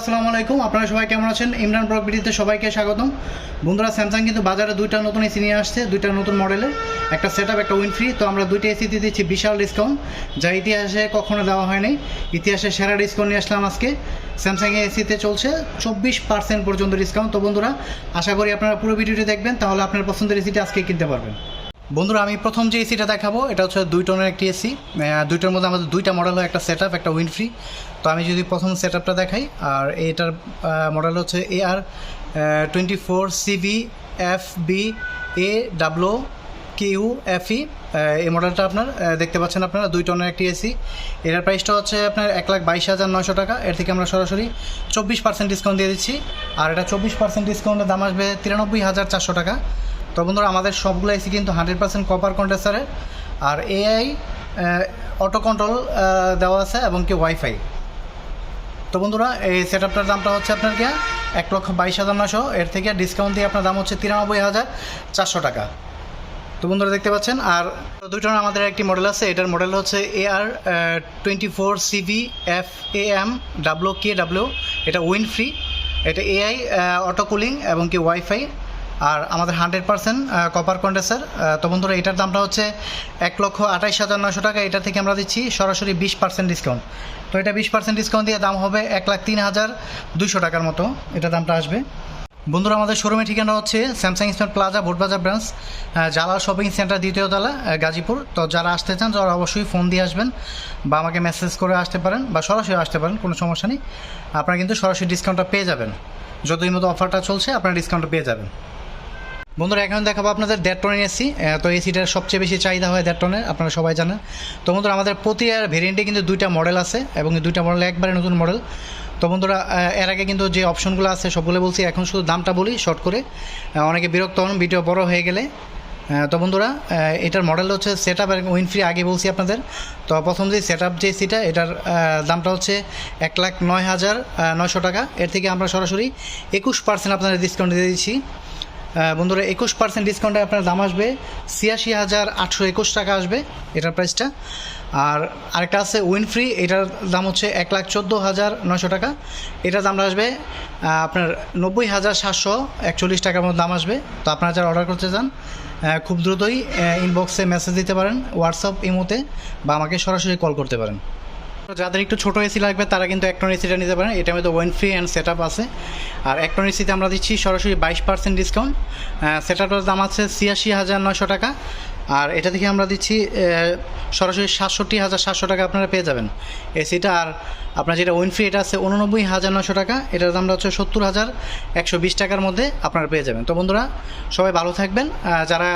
আসসালামু আলাইকুম। আপনারা সবাই কেমন আছেন? ইমরান প্রকৃতিতে সবাইকে স্বাগতম। বন্ধুরা স্যামসাং কিন্তু বাজারে দুইটা নতুন এসি নিয়ে আসছে, দুইটা নতুন মডেলের একটা সেট একটা উইন ফ্রি তো আমরা দুইটা এসিতে দিচ্ছি বিশাল ডিসকাউন্ট যা ইতিহাসে কখনো দেওয়া হয়নি ইতিহাসে সেরা ডিসকাউন্ট নিয়ে আসলাম আজকে। স্যামসাং এসিতে চলছে চব্বিশ পার্সেন্ট পর্যন্ত ডিসকাউন্ট তো বন্ধুরা, আশা করি আপনারা পুরো ভিডিওটি দেখবেন, তাহলে আপনার পছন্দের এসিটা আজকে কিনতে পারবেন। বন্ধুরা, আমি প্রথম যে এসিটা দেখাবো, এটা হচ্ছে দুই টনের একটি এসি দুইটার মধ্যে আমাদের দুইটা মডেল হয়, একটা সেট একটা উইনফ্রি তো আমি যদি প্রথম সেট আপটা দেখাই, আর এটার মডেল হচ্ছে A R twenty four CV F B A W Q F E এই মডেলটা আপনার দেখতে পাচ্ছেন আপনারা, দুই টনের একটি এসি এটার প্রাইসটা হচ্ছে আপনার এক লাখ বাইশ হাজার নয়শো টাকা। এর থেকে আমরা সরাসরি চব্বিশ পার্সেন্ট ডিসকাউন্ট দিয়ে দিচ্ছি। আর এটা চব্বিশ পার্সেন্ট ডিসকাউন্টের দাম আসবে তিরানব্বই হাজার চারশো টাকা। তো বন্ধুরা, আমাদের সবগুলো এসি কিন্তু হান্ড্রেড পার্সেন্ট কপার কন্ডেন্সারের আর এআই অটো কন্ট্রোল দেওয়া আছে এবং কি ওয়াইফাই তো বন্ধুরা, এই সেট আপটার দামটা হচ্ছে আপনার কি, এক লক্ষ বাইশ হাজার নশো এর থেকে ডিসকাউন্ট দিয়ে আপনার দাম হচ্ছে তিরানব্বই হাজার চারশো টাকা। তো বন্ধুরা, দেখতে পাচ্ছেন? আর দুইটার আমাদের একটি মডেল আছে। এটার মডেল হচ্ছে A R twenty four CV F A M W K W এটা উইন ফ্রি এটা এআই অটো কুলিং এবং কি ওয়াইফাই আর আমাদের হান্ড্রেড পার্সেন্ট কপার কন্ডেসার তো বন্ধুরা এটার দামটা হচ্ছে এক লক্ষ আঠাইশ হাজার নশো টাকা। এটা থেকে আমরা দিচ্ছি সরাসরি বিশ পার্সেন্ট ডিসকাউন্ট তো এটা বিশ পার্সেন্ট ডিসকাউন্ট দিয়ে দাম হবে এক লাখ তিন হাজার দুশো টাকার মতো। এটা দামটা আসবে। বন্ধুরা, আমাদের শোরুমের ঠিকানা হচ্ছে Samsung smart plaza Botbazar branch Jalal shopping centre দ্বিতীয় তলা গাজীপুর। তো যারা আসতে চান, তারা অবশ্যই ফোন দিয়ে আসবেন বা আমাকে মেসেজ করে আসতে পারেন বা সরাসরি আসতে পারেন, কোনো সমস্যা নেই। আপনারা কিন্তু সরাসরি ডিসকাউন্টটা পেয়ে যাবেন। যতই মতো অফারটা চলছে, আপনারা ডিসকাউন্টটা পেয়ে যাবেন। বন্ধুরা, এখন দেখাবো আপনাদের টনের এসি তো এসিটার সবচেয়ে বেশি চাহিদা হয় টনের আপনারা সবাই জানেন। তো বন্ধুরা, আমাদের প্রতি ভেরিয়েন্টে কিন্তু দুইটা মডেল আছে এবং এই দুইটা মডেল একবারে নতুন মডেল তো বন্ধুরা এর আগে কিন্তু যে অপশনগুলো আছে, সবগুলো বলছি, এখন শুধু দামটা বলি শর্ট করে। অনেকে বিরক্ত হন ভিডিও বড় হয়ে গেলে। তো বন্ধুরা এটার মডেল হচ্ছে সেট আপ এবং উইনফ্রি আগে বলছি আপনাদের। তো প্রথম যে সেট আপ যে সিটা এটার দামটা হচ্ছে এক লাখ নয় হাজার নয়শো টাকা। এর থেকে আমরা সরাসরি একুশ পার্সেন্ট আপনাদের ডিসকাউন্ট দিয়ে দিচ্ছি। বন্ধুরা, একুশ পার্সেন্ট ডিসকাউন্টে আপনার দাম আসবে। ছিয়াশি হাজার আটশো একুশ টাকা আসবে এটার প্রাইসটা আর আরেকটা আছে উইনফ্রি এটার দাম হচ্ছে এক লাখ চোদ্দ হাজার নশো টাকা। এটার দামটা আসবে আপনার নব্বই হাজার সাতশো একচল্লিশ টাকার মতো দাম আসবে। তো আপনারা যারা অর্ডার করতে চান খুব দ্রুতই ইনবক্সে মেসেজ দিতে পারেন হোয়াটসঅ্যাপ ইমোতে বা আমাকে সরাসরি কল করতে পারেন। যাদের একটু ছোটো এসি লাগবে, তারা কিন্তু একটন এসিটা নিতে পারেন। এটার মধ্যে ওয়েন ফ্রি অ্যান্ড সেট আছে। আর একটন এসিতে আমরা দিচ্ছি সরাসরি বাইশ পার্সেন্ট ডিসকাউন্ট সেট দাম আছে ছিয়াশি হাজার নশো টাকা। আর এটা থেকে আমরা দিচ্ছি সরাসরি সাতষট্টি হাজার সাতশো টাকা আপনারা পেয়ে যাবেন। এসিটা আর আপনার যেটা ওয়েন ফ্রি এটা আছে উননব্বই হাজার নশো টাকা। এটার দামটা হচ্ছে সত্তর হাজার একশো বিশ টাকার মধ্যে আপনারা পেয়ে যাবেন। তো বন্ধুরা, সবাই ভালো থাকবেন। যারা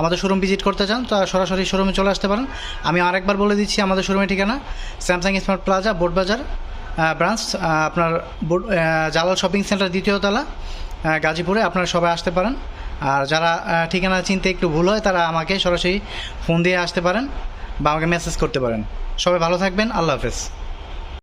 আমাদের শোরুম ভিজিট করতে চান তারা সরাসরি শোরুমে চলে আসতে পারেন। আমি আরেকবার বলে দিচ্ছি আমাদের শোরুমের ঠিকানা Samsung smart plaza Botbazar branch আপনার জালাল শপিং সেন্টার দ্বিতীয় তলা গাজীপুরে আপনারা সবাই আসতে পারেন। আর যারা ঠিকানা চিনতে একটু ভুল হয়, তারা আমাকে সরাসরি ফোন দিয়ে আসতে পারেন বা আমাকে মেসেজ করতে পারেন। সবাই ভালো থাকবেন, আল্লাহ হাফেজ।